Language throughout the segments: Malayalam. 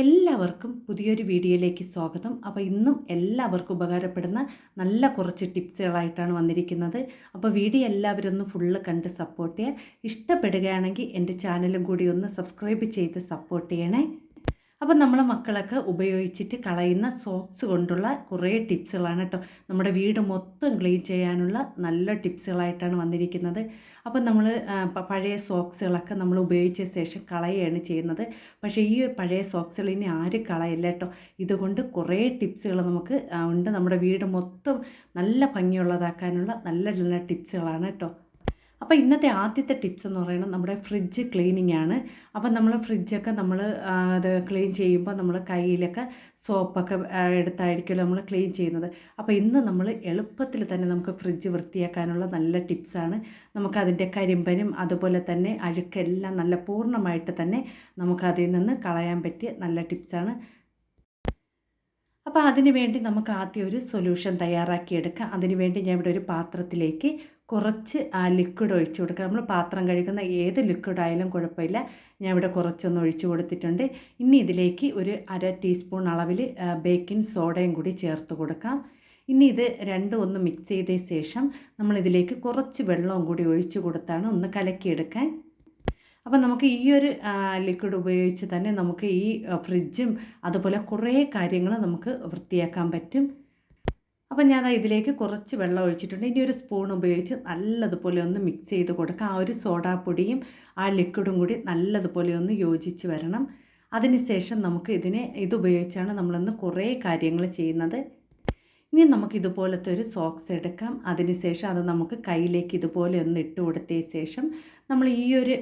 എല്ലാവർക്കും പുതിയൊരു വീഡിയോയിലേക്ക് സ്വാഗതം. അപ്പോൾ ഇന്നും എല്ലാവർക്കും ഉപകാരപ്പെടുന്ന നല്ല കുറച്ച് ടിപ്സുകളായിട്ടാണ് വന്നിരിക്കുന്നത്. അപ്പോൾ വീഡിയോ എല്ലാവരും ഒന്ന് ഫുള്ള് കണ്ട് സപ്പോർട്ട് ചെയ്യുക ഇഷ്ടപ്പെടുകയാണെങ്കിൽ എന്റെ ചാനലും കൂടി ഒന്ന് സബ്സ്ക്രൈബ് ചെയ്ത് സപ്പോർട്ട് ചെയ്യണേ. അപ്പം നമ്മൾ മക്കളൊക്കെ ഉപയോഗിച്ചിട്ട് കളയുന്ന സോക്സ് കൊണ്ടുള്ള കുറേ ടിപ്സുകളാണ് കേട്ടോ. നമ്മുടെ വീട് മൊത്തം ക്ലീൻ ചെയ്യാനുള്ള നല്ല ടിപ്സുകളായിട്ടാണ് വന്നിരിക്കുന്നത്. അപ്പം നമ്മൾ പഴയ സോക്സുകളൊക്കെ നമ്മൾ ഉപയോഗിച്ച ശേഷം കളയുകയാണ് ചെയ്യുന്നത്. പക്ഷേ ഈ പഴയ സോക്സുകൾ ഇനി ആരും കളയില്ല കേട്ടോ. ഇതുകൊണ്ട് കുറേ ടിപ്സുകൾ നമുക്ക് ഉണ്ട്. നമ്മുടെ വീട് മൊത്തം നല്ല ഭംഗിയുള്ളതാക്കാനുള്ള നല്ല നല്ല ടിപ്സുകളാണ് കേട്ടോ. അപ്പോൾ ഇന്നത്തെ ആദ്യത്തെ ടിപ്സ് എന്ന് പറയുന്നത് നമ്മുടെ ഫ്രിഡ്ജ് ക്ലീനിങ് ആണ്. അപ്പോൾ നമ്മൾ ഫ്രിഡ്ജൊക്കെ നമ്മൾ അത് ക്ലീൻ ചെയ്യുമ്പോൾ നമ്മൾ കയ്യിലൊക്കെ സോപ്പൊക്കെ എടുത്തായിരിക്കുമല്ലോ നമ്മൾ ക്ലീൻ ചെയ്യുന്നത്. അപ്പോൾ ഇന്ന് നമ്മൾ എളുപ്പത്തിൽ തന്നെ നമുക്ക് ഫ്രിഡ്ജ് വൃത്തിയാക്കാനുള്ള നല്ല ടിപ്സാണ് നമുക്കതിന്റെ കരിമ്പനും അതുപോലെ തന്നെ അഴുക്കെല്ലാം നല്ല പൂർണമായിട്ട് തന്നെ നമുക്കതിൽ നിന്ന് കളയാൻ പറ്റിയ നല്ല ടിപ്സാണ് അപ്പോൾ അതിന് വേണ്ടി നമുക്ക് ആദ്യം ഒരു സൊല്യൂഷൻ തയ്യാറാക്കിയെടുക്കാം. അതിന് വേണ്ടി ഞാൻ ഇവിടെ ഒരു പാത്രത്തിലേക്ക് കുറച്ച് ആ ലിക്വിഡ് ഒഴിച്ചു കൊടുക്കുക നമ്മൾ പാത്രം കഴുകുന്ന ഏത് ലിക്വിഡ് ആയാലും കുഴപ്പമില്ല. ഞാൻ ഇവിടെ കുറച്ചൊന്ന് ഒഴിച്ചു കൊടുത്തിട്ടുണ്ട്. ഇനി ഇതിലേക്ക് ഒരു അര ടീസ്പൂൺ അളവിൽ ബേക്കിംഗ് സോഡയും കൂടി ചേർത്ത് കൊടുക്കാം. ഇനി ഇത് രണ്ടും ഒന്ന് മിക്സ് ചെയ്ത ശേഷം നമ്മളിതിലേക്ക് കുറച്ച് വെള്ളവും കൂടി ഒഴിച്ചു കൊടുത്താണ് ഒന്ന് കലക്കിയെടുക്കാൻ. അപ്പോൾ നമുക്ക് ഈ ഒരു ലിക്വിഡ് ഉപയോഗിച്ച് തന്നെ നമുക്ക് ഈ ഫ്രിഡ്ജും അതുപോലെ കുറേ കാര്യങ്ങൾ നമുക്ക് വൃത്തിയാക്കാൻ പറ്റും. അപ്പം ഞാൻ ഇതിലേക്ക് കുറച്ച് വെള്ളം ഒഴിച്ചിട്ടുണ്ട്. ഇനി ഒരു സ്പൂൺ ഉപയോഗിച്ച് നല്ലതുപോലെ ഒന്ന് മിക്സ് ചെയ്ത് കൊടുക്കാം. ആ ഒരു സോഡാപ്പൊടിയും ആ ലിക്വിഡും കൂടി നല്ലതുപോലെ ഒന്ന് യോജിച്ച് വരണം. അതിനുശേഷം നമുക്ക് ഇതിനെ ഇതുപയോഗിച്ചാണ് നമ്മളൊന്ന് കുറേ കാര്യങ്ങൾ ചെയ്യുന്നത്. ഇനി നമുക്ക് ഇതുപോലത്തെ ഒരു സോക്സ് എടുക്കാം. അതിനുശേഷം അത് നമുക്ക് കയ്യിലേക്ക് ഇതുപോലെ ഒന്ന് ഇട്ട് കൊടുത്തതിന് ശേഷം നമ്മൾ ഈ ഒരു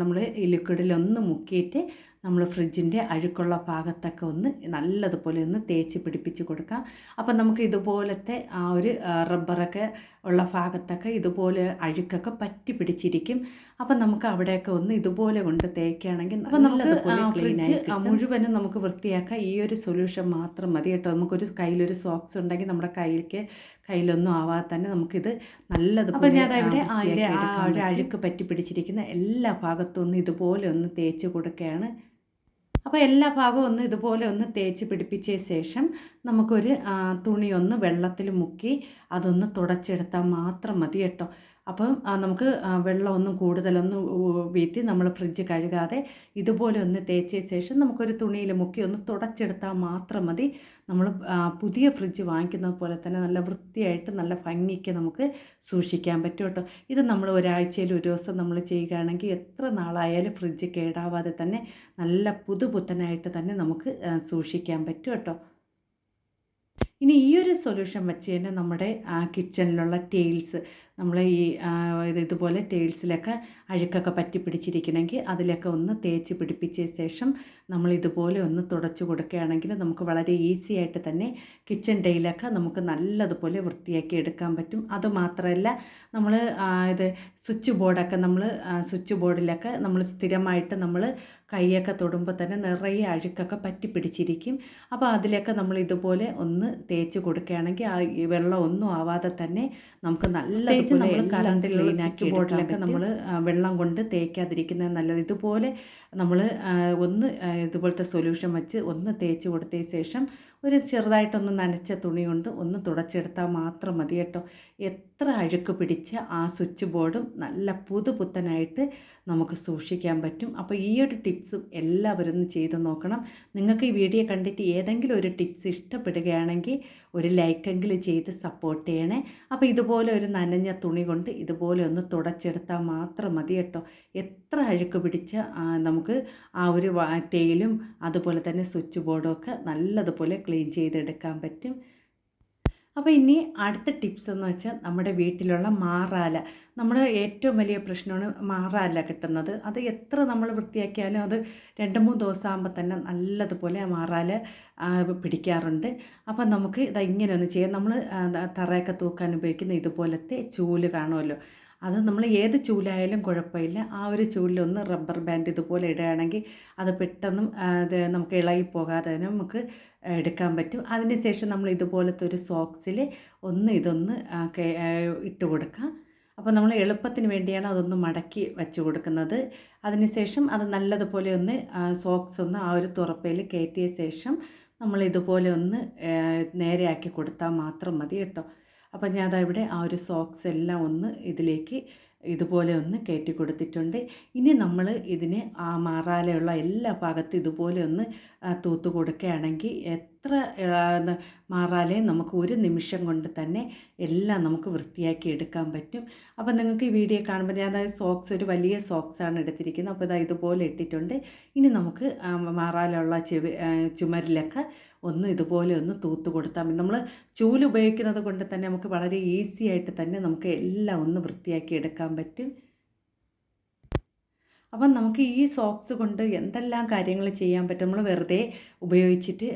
നമ്മൾ ലിക്വിഡിലൊന്ന് മുക്കിയിട്ട് നമ്മൾ ഫ്രിഡ്ജിന്റെ അഴുക്കുള്ള ഭാഗത്തൊക്കെ ഒന്ന് നല്ലതുപോലെ ഒന്ന് തേച്ച് പിടിപ്പിച്ച് കൊടുക്കാം. അപ്പം നമുക്ക് ഇതുപോലത്തെ ആ ഒരു റബ്ബറൊക്കെ ഉള്ള ഭാഗത്തൊക്കെ ഇതുപോലെ അഴുക്കൊക്കെ പറ്റി പിടിച്ചിരിക്കും. അപ്പം നമുക്ക് അവിടെയൊക്കെ ഒന്ന് ഇതുപോലെ കൊണ്ട് തേക്കുകയാണെങ്കിൽ അപ്പം നമുക്ക് ഫ്രിഡ്ജ് മുഴുവനും നമുക്ക് വൃത്തിയാക്കാം ഈ ഒരു സൊല്യൂഷൻ മാത്രം മതി കേട്ടോ. നമുക്കൊരു കയ്യിലൊരു സോക്സ് ഉണ്ടെങ്കിൽ നമ്മുടെ കയ്യിലേക്ക് കയ്യിലൊന്നും ആവാതെ തന്നെ നമുക്കിത് നല്ലത് അപ്പം ഞാൻ അവിടെ അതിന്റെ ആ ഒരു അഴുക്ക് പറ്റി പിടിച്ചിരിക്കുന്ന എല്ലാ ഭാഗത്തും ഒന്ന് ഇതുപോലെ ഒന്ന് തേച്ച് കൊടുക്കുകയാണ്. അപ്പോൾ എല്ലാ ഭാഗവും ഒന്ന് ഇതുപോലെ ഒന്ന് തേച്ച് പിടിപ്പിച്ച ശേഷം നമുക്കൊരു തുണി ഒന്ന് വെള്ളത്തിൽ മുക്കി അതൊന്ന് തുടച്ചെടുത്താൽ മാത്രം മതി കേട്ടോ. അപ്പം നമുക്ക് വെള്ളമൊന്നും കൂടുതലൊന്നും വീത്തി നമ്മൾ ഫ്രിഡ്ജ് കഴുകാതെ ഇതുപോലെ ഒന്ന് തേച്ച ശേഷം നമുക്കൊരു തുണിയിൽ മുക്കി ഒന്ന് തുടച്ചെടുത്താൽ മാത്രം മതി. നമ്മൾ പുതിയ ഫ്രിഡ്ജ് വാങ്ങിക്കുന്നത് പോലെ തന്നെ നല്ല വൃത്തിയായിട്ട് നല്ല ഭംഗിക്ക് നമുക്ക് സൂക്ഷിക്കാൻ പറ്റും കേട്ടോ. ഇത് നമ്മൾ ഒരാഴ്ചയിൽ ഒരു ദിവസം നമ്മൾ ചെയ്യുകയാണെങ്കിൽ എത്ര നാളായാലും ഫ്രിഡ്ജ് കേടാവാതെ തന്നെ നല്ല പുതുപുത്തനായിട്ട് തന്നെ നമുക്ക് സൂക്ഷിക്കാൻ പറ്റും കേട്ടോ. ഇനി ഈ ഒരു സൊല്യൂഷൻ വെച്ച് തന്നെ നമ്മുടെ കിച്ചണിലുള്ള ടേൽസ് നമ്മൾ ഈ ഇത് ഇതുപോലെ ടേൽസിലൊക്കെ അഴുക്കൊക്കെ പറ്റി പിടിച്ചിരിക്കണമെങ്കിൽ അതിലൊക്കെ ഒന്ന് തേച്ച് പിടിപ്പിച്ച ശേഷം നമ്മൾ ഇതുപോലെ ഒന്ന് തുടച്ച് കൊടുക്കുകയാണെങ്കിൽ നമുക്ക് വളരെ ഈസി ആയിട്ട് തന്നെ കിച്ചൺ ടൈലൊക്കെ നമുക്ക് നല്ലതുപോലെ വൃത്തിയാക്കി എടുക്കാൻ പറ്റും. അതുമാത്രമല്ല നമ്മൾ ഇത് സ്വിച്ച് ബോർഡൊക്കെ നമ്മൾ സ്വിച്ച് ബോർഡിലൊക്കെ നമ്മൾ സ്ഥിരമായിട്ട് നമ്മൾ കൈയൊക്കെ തൊടുമ്പോൾ തന്നെ നിറയെ അഴുക്കൊക്കെ പറ്റി പിടിച്ചിരിക്കും. അപ്പോൾ അതിലൊക്കെ നമ്മൾ ഇതുപോലെ ഒന്ന് തേച്ച് കൊടുക്കുകയാണെങ്കിൽ ആ വെള്ളം ഒന്നും ആവാതെ തന്നെ നമുക്ക് നല്ല നമ്മൾ കറണ്ട് സ്വിച്ച് ബോർഡിലൊക്കെ നമ്മൾ വെള്ളം കൊണ്ട് തേക്കാതിരിക്കുന്നത് നല്ലത്. ഇതുപോലെ നമ്മൾ ഒന്ന് ഇതുപോലത്തെ സൊല്യൂഷൻ വെച്ച് ഒന്ന് തേച്ച് കൊടുത്തതിന് ശേഷം ഒരു ചെറുതായിട്ടൊന്ന് നനച്ച തുണി കൊണ്ട് ഒന്ന് തുടച്ചെടുത്താൽ മാത്രം മതി കേട്ടോ. എത്ര അഴുക്ക് പിടിച്ച ആ സ്വിച്ച് ബോർഡും നല്ല പുതുപുത്തനായിട്ട് നമുക്ക് സൂക്ഷിക്കാൻ പറ്റും. അപ്പോൾ ഈ ഒരു ടിപ്സും എല്ലാവരും ഒന്ന് ചെയ്തു നോക്കണം. നിങ്ങൾക്ക് ഈ വീഡിയോ കണ്ടിട്ട് ഏതെങ്കിലും ഒരു ടിപ്സ് ഇഷ്ടപ്പെടുകയാണെങ്കിൽ ഒരു ലൈക്കെങ്കിലും ചെയ്ത് സപ്പോർട്ട് ചെയ്യണേ. അപ്പോൾ ഇതുപോലെ ഒരു നനഞ്ഞ തുണി കൊണ്ട് ഇതുപോലെ ഒന്ന് തുടച്ചെടുത്താൽ മാത്രം മതി കേട്ടോ. എത്ര അഴുക്ക് പിടിച്ച നമുക്ക് ആ ഒരു ടെയിലും അതുപോലെ തന്നെ സ്വിച്ച് ബോർഡും ഒക്കെ നല്ലതുപോലെ ക്ലീൻ ചെയ്തെടുക്കാൻ പറ്റും. അപ്പോൾ ഇനി അടുത്ത ടിപ്സ് എന്ന് വെച്ചാൽ നമ്മുടെ വീട്ടിലുള്ള മാറാല. നമ്മുടെ ഏറ്റവും വലിയ പ്രശ്നമാണ് മാറാല കിട്ടുന്നത്. അത് എത്ര നമ്മൾ വൃത്തിയാക്കിയാലും അത് രണ്ട് മൂന്ന് ദിവസം ആകുമ്പോൾ തന്നെ നല്ലതുപോലെ മാറാല പിടിക്കാറുണ്ട്. അപ്പോൾ നമുക്ക് ഇത് ഇങ്ങനെ ഒന്ന് ചെയ്യാം. നമ്മൾ തറയൊക്കെ തൂക്കാൻ ഉപയോഗിക്കുന്ന ഇതുപോലത്തെ ചൂൽ കാണുമല്ലോ. അത് നമ്മൾ ഏത് ചൂലായാലും കുഴപ്പമില്ല. ആ ഒരു ചൂലിലൊന്ന് റബ്ബർ ബാൻഡ് ഇതുപോലെ ഇടുകയാണെങ്കിൽ അത് പെട്ടെന്ന് അത് നമുക്ക് ഇളകി പോകാതെ തന്നെ നമുക്ക് എടുക്കാൻ പറ്റും. അതിന് ശേഷം നമ്മൾ ഇതുപോലത്തെ ഒരു സോക്സിൽ ഒന്ന് ഇതൊന്ന് ഇട്ട് കൊടുക്കാം. അപ്പോൾ നമ്മൾ എളുപ്പത്തിന് വേണ്ടിയാണ് അതൊന്ന് മടക്കി വെച്ച് കൊടുക്കുന്നത്. അതിനുശേഷം അത് നല്ലതുപോലെ ഒന്ന് സോക്സ് ഒന്ന് ആ ഒരു തുറപ്പയിൽ കയറ്റിയ ശേഷം നമ്മൾ ഇതുപോലെ ഒന്ന് നേരെയാക്കി കൊടുത്താൽ മാത്രം മതി കേട്ടോ. അപ്പം ഞാൻ ഇവിടെ ആ ഒരു സോക്സ് എല്ലാം ഒന്ന് ഇതിലേക്ക് ഇതുപോലെ ഒന്ന് കയറ്റി കൊടുത്തിട്ടുണ്ട്. ഇനി നമ്മൾ ഇതിനെ ആ മാറാലെയുള്ള എല്ലാ ഭാഗത്തും ഇതുപോലെ ഒന്ന് തൂത്ത് കൊടുക്കുകയാണെങ്കിൽ എത്ര മാറാലേ നമുക്ക് ഒരു നിമിഷം കൊണ്ട് തന്നെ എല്ലാം നമുക്ക് വൃത്തിയാക്കി എടുക്കാൻ പറ്റും. അപ്പോൾ നിങ്ങൾക്ക് ഈ വീഡിയോ കാണുമ്പോൾ ഞാൻ സോക്സ് ഒരു വലിയ സോക്സാണ് എടുത്തിരിക്കുന്നത്. അപ്പോൾ ഇതാ ഇതുപോലെ ഇട്ടിട്ടുണ്ട്. ഇനി നമുക്ക് മാറാലുള്ള ചെവി ചുമരിലൊക്കെ ഒന്ന് ഇതുപോലെ ഒന്ന് തൂത്ത് കൊടുത്താൽ മതി. നമ്മൾ ചൂൽ ഉപയോഗിക്കുന്നത് കൊണ്ട് തന്നെ നമുക്ക് വളരെ ഈസി ആയിട്ട് തന്നെ നമുക്ക് എല്ലാം ഒന്ന് വൃത്തിയാക്കി എടുക്കാൻ പറ്റും. അപ്പം നമുക്ക് ഈ സോക്സ് കൊണ്ട് എന്തെല്ലാം കാര്യങ്ങൾ ചെയ്യാൻ പറ്റും? നമ്മൾ വെറുതെ ഉപയോഗിച്ചിട്ട്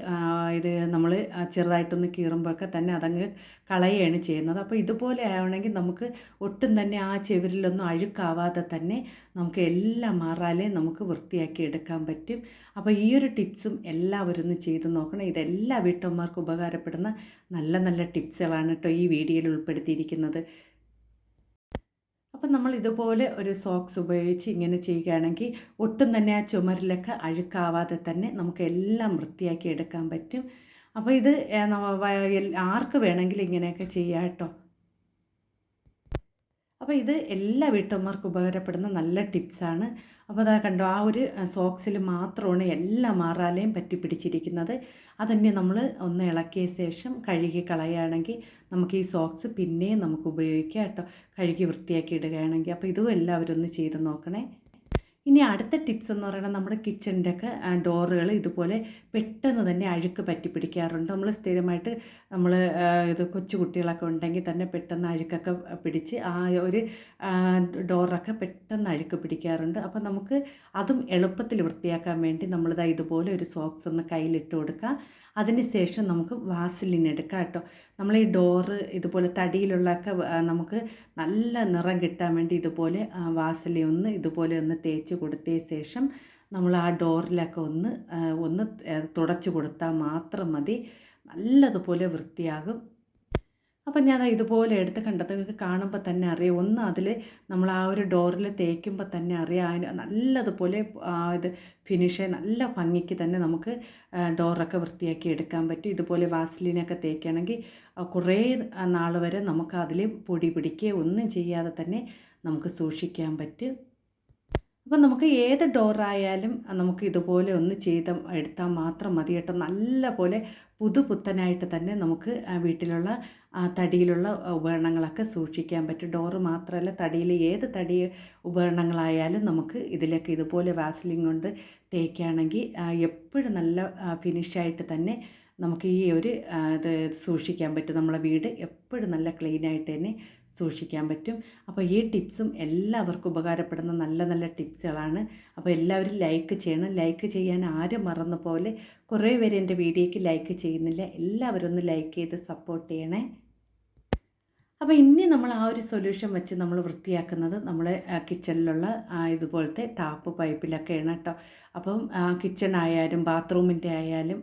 ഇത് നമ്മൾ ചെറുതായിട്ടൊന്ന് കീറുമ്പോഴൊക്കെ തന്നെ അതങ്ങ് കളയുകയാണ് ചെയ്യുന്നത്. അപ്പോൾ ഇതുപോലെ ആവണമെങ്കിൽ നമുക്ക് ഒട്ടും തന്നെ ആ ചെവിരിലൊന്നും അഴുക്കാവാതെ തന്നെ നമുക്ക് എല്ലാം മാറാലേ നമുക്ക് വൃത്തിയാക്കി എടുക്കാൻ പറ്റും. അപ്പോൾ ഈ ഒരു ടിപ്സും എല്ലാവരും ഒന്ന് ചെയ്ത് നോക്കണം. ഇതെല്ലാ വീട്ടമ്മമാർക്കും ഉപകാരപ്പെടുന്ന നല്ല നല്ല ടിപ്സുകളാണ് കേട്ടോ ഈ വീഡിയോയിൽ ഉൾപ്പെടുത്തിയിരിക്കുന്നത്. അപ്പം നമ്മൾ ഇതുപോലെ ഒരു സോക്സ് ഉപയോഗിച്ച് ഇങ്ങനെ ചെയ്യുകയാണെങ്കിൽ ഒട്ടും തന്നെ ആ ചുമരിലൊക്കെ അഴുക്കാവാതെ തന്നെ നമുക്ക് എല്ലാം വൃത്തിയാക്കി എടുക്കാൻ പറ്റും. അപ്പോൾ ഇത് ആർക്ക് വേണമെങ്കിലും ഇങ്ങനെയൊക്കെ ചെയ്യാം കേട്ടോ. അപ്പോൾ ഇത് എല്ലാ വീട്ടമ്മമാർക്കും ഉപകാരപ്പെടുന്ന നല്ല ടിപ്സാണ് അപ്പോൾ അതാ കണ്ടോ ആ ഒരു സോക്സിൽ മാത്രമാണ് എല്ലാ മാറാലയും പറ്റി പിടിച്ചിരിക്കുന്നത്. അതന്നെ നമ്മൾ ഒന്ന് ഇളക്കിയ ശേഷം കഴുകി കളയുകയാണെങ്കിൽ നമുക്ക് ഈ സോക്സ് പിന്നെയും നമുക്ക് ഉപയോഗിക്കാം കേട്ടോ. കഴുകി വൃത്തിയാക്കി ഇടുകയാണെങ്കിൽ. അപ്പോൾ ഇതും എല്ലാവരും ഒന്ന് ചെയ്ത് നോക്കണേ. ഇനി അടുത്ത ടിപ്സ് എന്ന് പറയുന്നത് നമ്മുടെ കിച്ചണിന്റെ ഒക്കെ ഡോറുകൾ ഇതുപോലെ പെട്ടെന്ന് തന്നെ അഴുക്ക് പറ്റി പിടിക്കാറുണ്ട്. നമ്മൾ സ്ഥിരമായിട്ട് നമ്മൾ ഇത് കൊച്ചു കുട്ടികളൊക്കെ ഉണ്ടെങ്കിൽ തന്നെ പെട്ടെന്ന് അഴുക്കൊക്കെ പിടിച്ച് ആ ഒരു ഡോറൊക്കെ പെട്ടെന്ന് അഴുക്ക് പിടിക്കാറുണ്ട്. അപ്പോൾ നമുക്ക് അതും എളുപ്പത്തിൽ വൃത്തിയാക്കാൻ വേണ്ടി നമ്മളിതാ ഇതുപോലെ ഒരു സോക്സ് ഒന്ന് കയ്യിലിട്ട് കൊടുക്കുക അതിന് നമുക്ക് വാസലിൻ എടുക്കാം കേട്ടോ. നമ്മൾ ഈ ഡോറ് ഇതുപോലെ തടിയിലുള്ളൊക്കെ നമുക്ക് നല്ല നിറം കിട്ടാൻ വേണ്ടി ഇതുപോലെ വാസലി ഒന്ന് ഇതുപോലെ ഒന്ന് തേച്ച് കൊടുത്തതിന് ശേഷം നമ്മൾ ആ ഡോറിലൊക്കെ ഒന്ന് ഒന്ന് തുടച്ച് കൊടുത്താൽ മാത്രം മതി. നല്ലതുപോലെ വൃത്തിയാകും. അപ്പം ഞാൻ ഇതുപോലെ എടുത്ത് നിങ്ങൾക്ക് കാണുമ്പോൾ തന്നെ അറിയാം. ഒന്ന് അതിൽ നമ്മൾ ആ ഒരു ഡോറിൽ തേക്കുമ്പോൾ തന്നെ അറിയാം. അതിന് നല്ലതുപോലെ ഇത് ഫിനിഷ് നല്ല ഭംഗിക്ക് തന്നെ നമുക്ക് ഡോറൊക്കെ വൃത്തിയാക്കി എടുക്കാൻ പറ്റും. ഇതുപോലെ വാസ്ലിനൊക്കെ തേക്കുകയാണെങ്കിൽ കുറേ നാൾ വരെ നമുക്ക് അതിൽ പൊടി പിടിക്കുകയോ ഒന്നും ചെയ്യാതെ തന്നെ നമുക്ക് സൂക്ഷിക്കാൻ പറ്റും. അപ്പം നമുക്ക് ഏത് ഡോറായാലും നമുക്ക് ഇതുപോലെ ഒന്ന് ചെയ്ത് എടുത്താൽ മാത്രം മതി കേട്ടോ. നല്ല പോലെ പുതുപുത്തനായിട്ട് തന്നെ നമുക്ക് വീട്ടിലുള്ള തടിയിലുള്ള ഉപകരണങ്ങളൊക്കെ സൂക്ഷിക്കാൻ പറ്റും. ഡോറ് മാത്രമല്ല തടിയിൽ ഏത് തടി ഉപകരണങ്ങളായാലും നമുക്ക് ഇതിലൊക്കെ ഇതുപോലെ വാസലിൻ കൊണ്ട് തേക്കുകയാണെങ്കിൽ എപ്പോഴും നല്ല ഫിനിഷായിട്ട് തന്നെ നമുക്ക് ഈ ഒരു ഇത് സൂക്ഷിക്കാൻ പറ്റും. നമ്മളെ വീട് എപ്പോഴും നല്ല ക്ലീനായിട്ട് തന്നെ സൂക്ഷിക്കാൻ പറ്റും. അപ്പോൾ ഈ ടിപ്സും എല്ലാവർക്കും ഉപകാരപ്പെടുന്ന നല്ല നല്ല ടിപ്സുകളാണ്. അപ്പോൾ എല്ലാവരും ലൈക്ക് ചെയ്യണം. ലൈക്ക് ചെയ്യാൻ ആരും മറന്ന പോലെ കുറേ പേര് എന്റെ വീഡിയോയ്ക്ക് ലൈക്ക് ചെയ്യുന്നില്ല. എല്ലാവരും ഒന്ന് ലൈക്ക് ചെയ്ത് സപ്പോർട്ട് ചെയ്യണേ. അപ്പോൾ ഇനി നമ്മൾ ആ ഒരു സൊല്യൂഷൻ വെച്ച് നമ്മൾ വൃത്തിയാക്കുന്നത് നമ്മൾ കിച്ചണിലുള്ള ഇതുപോലത്തെ ടാപ്പ് പൈപ്പിലൊക്കെയാണ് കേട്ടോ അപ്പം കിച്ചൺ ആയാലും ബാത്റൂമിന്റെ ആയാലും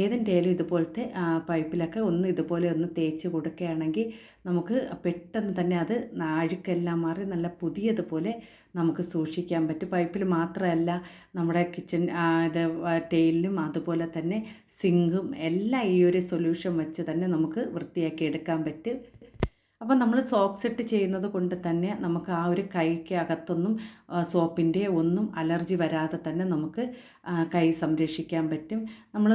ഏതിന്റെ ആയാലും ഇതുപോലത്തെ പൈപ്പിലൊക്കെ ഒന്ന് ഇതുപോലെ ഒന്ന് തേച്ച് കൊടുക്കുകയാണെങ്കിൽ നമുക്ക് പെട്ടെന്ന് തന്നെ അത് അഴുക്കെല്ലാം മാറി നല്ല പുതിയതുപോലെ നമുക്ക് സൂക്ഷിക്കാൻ പറ്റും. പൈപ്പിൽ മാത്രമല്ല നമ്മുടെ കിച്ചൺ ഇത് ടെയിലും അതുപോലെ തന്നെ സിങ്കും എല്ലാം ഈ ഒരു സൊല്യൂഷൻ വെച്ച് തന്നെ നമുക്ക് വൃത്തിയാക്കി എടുക്കാൻ പറ്റും. അപ്പോൾ നമ്മൾ സോക്സ് ഇട്ട് ചെയ്യുന്നത് കൊണ്ട് തന്നെ നമുക്ക് ആ ഒരു കൈക്ക് അകത്തൊന്നും സോപ്പിന്റെ ഒന്നും അലർജി വരാതെ തന്നെ നമുക്ക് കൈ സംരക്ഷിക്കാൻ പറ്റും. നമ്മൾ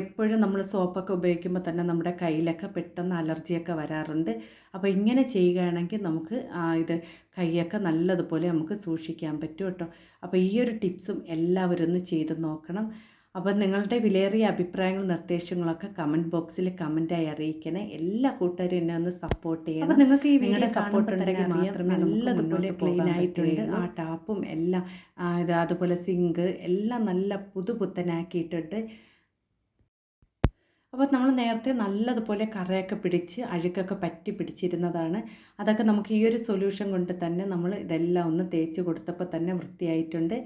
എപ്പോഴും നമ്മൾ സോപ്പൊക്കെ ഉപയോഗിക്കുമ്പോൾ തന്നെ നമ്മുടെ കയ്യിലൊക്കെ പെട്ടെന്ന് അലർജിയൊക്കെ വരാറുണ്ട്. അപ്പോൾ ഇങ്ങനെ ചെയ്യുകയാണെങ്കിൽ നമുക്ക് ഇത് കൈയൊക്കെ നല്ലതുപോലെ നമുക്ക് സൂക്ഷിക്കാൻ പറ്റും കേട്ടോ. അപ്പോൾ ഈ ഒരു ടിപ്സും എല്ലാവരും ഒന്ന് ചെയ്ത് നോക്കണം. അപ്പോൾ നിങ്ങളുടെ വിലയേറിയ അഭിപ്രായങ്ങളും നിർദ്ദേശങ്ങളൊക്കെ കമന്റ് ബോക്സിൽ കമന്റായി അറിയിക്കണേ. എല്ലാ കൂട്ടുകാരും എന്നെ ഒന്ന് സപ്പോർട്ട് ചെയ്യണം. അപ്പോൾ നിങ്ങൾക്ക് ഈ വീഡിയോ സപ്പോർട്ട് ഉണ്ടെങ്കിൽ മാത്രമേ നല്ലതുപോലെ ക്ലീൻ ആയിട്ടുണ്ട്. ആ ടാപ്പും എല്ലാം ഇത് അതുപോലെ സിങ്ക് എല്ലാം നല്ല പുതുപുത്തനാക്കിയിട്ടുണ്ട് അപ്പോൾ നമ്മൾ നേരത്തെ നല്ലതുപോലെ കറയൊക്കെ പിടിച്ച് അഴുക്കൊക്കെ പറ്റി പിടിച്ചിരുന്നതാണ്. അതൊക്കെ നമുക്ക് ഈ ഒരു സൊല്യൂഷൻ കൊണ്ട് തന്നെ നമ്മൾ ഇതെല്ലാം ഒന്ന് തേച്ച് കൊടുത്തപ്പോൾ തന്നെ വൃത്തിയായിട്ടുണ്ട്.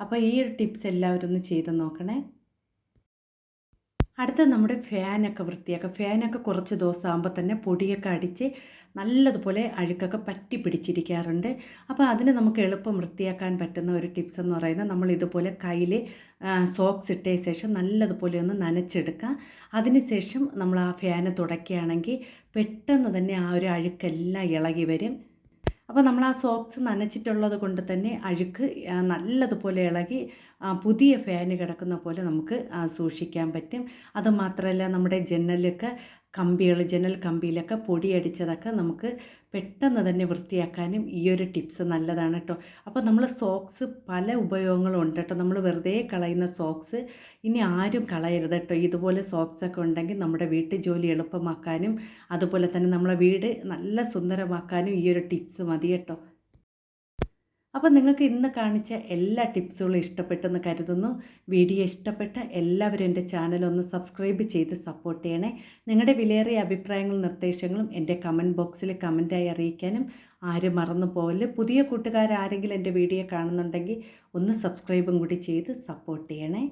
അപ്പോൾ ഈ ഒരു ടിപ്സ് എല്ലാവരും ഒന്ന് ചെയ്ത് നോക്കണേ. അടുത്ത നമ്മുടെ ഫാനൊക്കെ വൃത്തിയാക്കുക ഫാനൊക്കെ കുറച്ച് ദിവസം ആകുമ്പോൾ തന്നെ പൊടിയൊക്കെ അടിച്ച് നല്ലതുപോലെ അഴുക്കൊക്കെ പറ്റി പിടിച്ചിരിക്കാറുണ്ട്. അപ്പോൾ അതിന് നമുക്ക് എളുപ്പം വൃത്തിയാക്കാൻ പറ്റുന്ന ഒരു ടിപ്സ് എന്ന് പറയുന്നത് നമ്മൾ ഇതുപോലെ കയ്യിൽ സോക്സ് ഇട്ട ശേഷം നല്ലതുപോലെ ഒന്ന് നനച്ചെടുക്കുക. അതിന് ശേഷം നമ്മൾ ആ ഫാന് തുടയ്ക്കുകയാണെങ്കിൽ പെട്ടെന്ന് തന്നെ ആ ഒരു അഴുക്കെല്ലാം ഇളകി വരും. അപ്പോൾ നമ്മൾ ആ സോക്സ് നനച്ചിട്ടുള്ളത് കൊണ്ട് തന്നെ അഴുക്ക് നല്ലതുപോലെ ഇളകി പുതിയ ഫാന് കിടക്കുന്ന പോലെ നമുക്ക് സൂക്ഷിക്കാൻ പറ്റും. അതുമാത്രമല്ല നമ്മുടെ ജനലൊക്കെ കമ്പികൾ ജനൽ കമ്പിയിലൊക്കെ പൊടിയടിച്ചതൊക്കെ നമുക്ക് പെട്ടെന്ന് തന്നെ വൃത്തിയാക്കാനും ഈ ഒരു ടിപ്സ് നല്ലതാണ് കേട്ടോ. അപ്പോൾ നമ്മൾ സോക്സ് പല ഉപയോഗങ്ങളും ഉണ്ട് കേട്ടോ. നമ്മൾ വെറുതെ കളയുന്ന സോക്സ് ഇനി ആരും കളയരുത് കേട്ടോ. ഇതുപോലെ സോക്സൊക്കെ ഉണ്ടെങ്കിൽ നമ്മുടെ വീട്ടു ജോലി എളുപ്പമാക്കാനും അതുപോലെ തന്നെ നമ്മളെ വീട് നല്ല സുന്ദരമാക്കാനും ഈ ഒരു ടിപ്സ് മതി കേട്ടോ. അപ്പോൾ നിങ്ങൾക്ക് ഇന്ന് കാണിച്ച എല്ലാ ടിപ്സുകളും ഇഷ്ടപ്പെട്ടെന്ന് കരുതുന്നു. വീഡിയോ ഇഷ്ടപ്പെട്ട എല്ലാവരും എന്റെ ചാനൽ ഒന്ന് സബ്സ്ക്രൈബ് ചെയ്ത് സപ്പോർട്ട് ചെയ്യണേ. നിങ്ങളുടെ വിലയേറിയ അഭിപ്രായങ്ങളും നിർദ്ദേശങ്ങളും എന്റെ കമന്റ് ബോക്സിൽ കമന്റായി അറിയിക്കാനും ആരും മറന്നു പോകൽ പുതിയ കൂട്ടുകാരാരെങ്കിലും എന്റെ വീഡിയോ കാണുന്നുണ്ടെങ്കിൽ ഒന്ന് സബ്സ്ക്രൈബും കൂടി ചെയ്ത് സപ്പോർട്ട് ചെയ്യണേ.